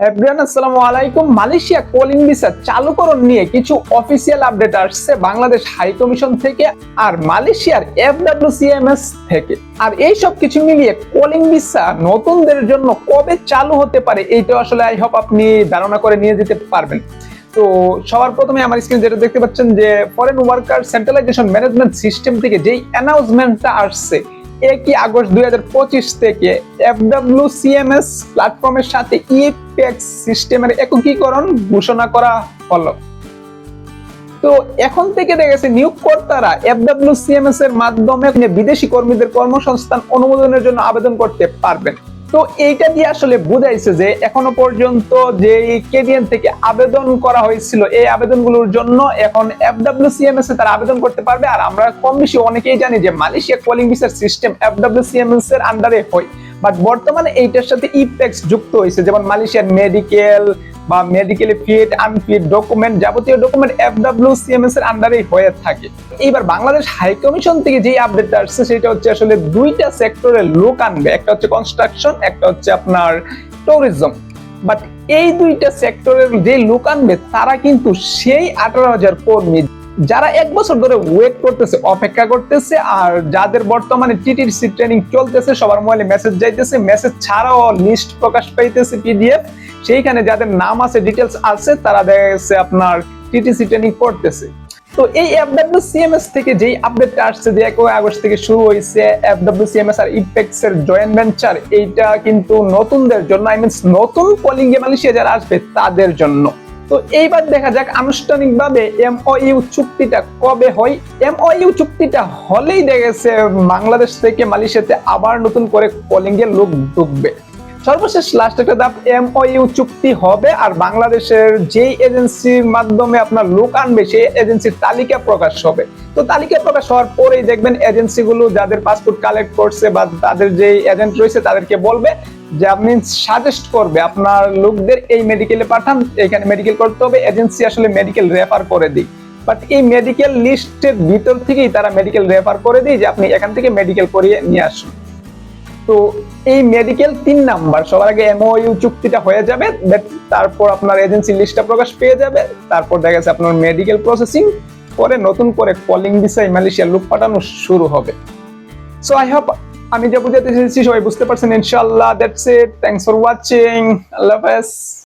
Everyone আসসালামু আলাইকুম। Malaysia calling visa চালুকরণ নিয়ে কিছু অফিসিয়াল আপডেট আসছে বাংলাদেশ হাই কমিশন থেকে আর মালয়েশিয়ার এফডব্লিউসিএমএস থেকে। আর এই সব কিছু মিলিয়ে কলিং ভিসা নতুনদের জন্য কবে চালু হতে পারে এইটা আসলে আই হোপ আপনি ধারণা করে নিয়ে যেতে পারবেন। তো সবার প্রথমে আমার স্ক্রিন যেটা দেখতে পাচ্ছেন যে foreign worker centralization management system থেকে যেই অ্যানাউন্সমেন্টটা আসছে একই আগস্ট দুই থেকে এফডাব্লিউ সিএমএস প্ল্যাটফর্মের সাথে ইপেক্স সিস্টেমের একীকরণ ঘোষণা করা হলো। তো এখন থেকে দেখা গেছে নিয়োগকর্তারা এফডাব্লিউ সিএমএস এর মাধ্যমে বিদেশি কর্মীদের কর্মসংস্থান অনুমোদনের জন্য আবেদন করতে পারবেন। তো এইটা দিয়ে আসলে বুঝাইছে যে এখনও পর্যন্ত যে কেডিএন থেকে আবেদন করা হয়েছিল, এই আবেদনগুলোর জন্য এখন এফডব্লিউসিএমএস এ তারা আবেদন করতে পারবে। আর আমরা কম বেশি অনেকেই জানি যে মালয়েশিয়া কলিং ভিসার সিস্টেম এফডব্লিউসিএমএস এর আন্ডারে হয়। বাট বর্তমানে এইটার সাথে ইপেক্স যুক্ত হয়েছে, যেমন মালয়েশিয়ার মেডিকেল বা মেডিকেল ফিট আনফিট ডকুমেন্ট যাবতীয় ডকুমেন্ট এফডব্লিউসিএমএস এর আন্ডারেই হয়ে থাকে। এইবার বাংলাদেশ হাই কমিশন থেকে যে আপডেটটা আসছে, সেটা হচ্ছে আসলে দুইটা সেক্টরে লোক আনবে। একটা হচ্ছে কনস্ট্রাকশন একটা হচ্ছে আপনার ট্যুরিজম বাট এই দুইটা সেক্টরের যে লোক আনবে, তারা কিন্তু সেই আঠারো হাজার কর্মী যারা এক বছর ধরে ওয়েট করতেছে, অপেক্ষা করতেছে, আর যাদের বর্তমানে টিটিসি ট্রেনিং চলতেছে, সবার মোবাইলে মেসেজ যাইতেছে মেসেজ ছাড়াও লিস্ট প্রকাশ পাইতেছে পিডিএফ সেইখানে যাদের নাম আছে ডিটেলস আছে, তারা দেখা গেছে আপনার টিটিসি ট্রেনিং করতেছে। তো এই এফডব্লিউ সিএমএস থেকে যেই আপডেটটা আসছে, যে এক আগস্ট থেকে শুরু হয়েছে এফডব্লিউ সিএমএস আর ইপেক্স এর জয়েন্ট ভেঞ্চার এইটা কিন্তু নতুনদের জন্য আই মিনস নতুন কলিং এ মালয়েশিয়া যারা আসবে, তাদের জন্য। তো এইবার দেখা যাক আনুষ্ঠানিকভাবে এমওইউ চুক্তিটা কবে হয়। এমওইউ চুক্তিটা হলেই দেখেছে বাংলাদেশ থেকে মালয়েশিয়াতে আবার নতুন করে কলিং এর লোক ঢুকবে। সর্বশেষ লাস্ট একটা ধাপ এমওইউ চুক্তি হবে আর বাংলাদেশের যেই এজেন্সির মাধ্যমে আপনার লোক আনবে, সেই এজেন্সির তালিকা প্রকাশ হবে। তো তালিকা প্রকাশ হওয়ার পরেই দেখবেন এজেন্সিগুলো যাদের পাসপোর্ট কালেক্ট করছে বা তাদের যে এজেন্ট রয়েছে, তাদেরকে বলবে যে, আপনি সাজেস্ট করবে আপনার লোকদের এই মেডিকেলে পাঠান, এখানে মেডিকেল করতে হবে এজেন্সি আসলে মেডিকেল রেফার করে দিই বাট এই মেডিকেল লিস্টের ভিতর থেকেই তারা মেডিকেল রেফার করে দিই যে, আপনি এখান থেকে মেডিকেল করিয়ে নিয়ে আসুন। তো এই মেডিকেল তিন নাম্বার, সবার আগে এমওইউ চুক্তিটা হয়ে যাবে তারপর আপনার এজেন্সি লিস্টটা প্রকাশ পেয়ে যাবে, তারপর দেখা গেছে আপনার মেডিকেল প্রসেসিং করে নতুন করে কলিং ভিসায় মালয়েশিয়ার লুক পাঠানো শুরু হবে। সো আই হোপ আমি যা বুঝাতে চেয়েছি, সবাই বুঝতে পারছেন, ইনশাআল্লাহ that's it thanks for watching আল্লাহ হাফেজ।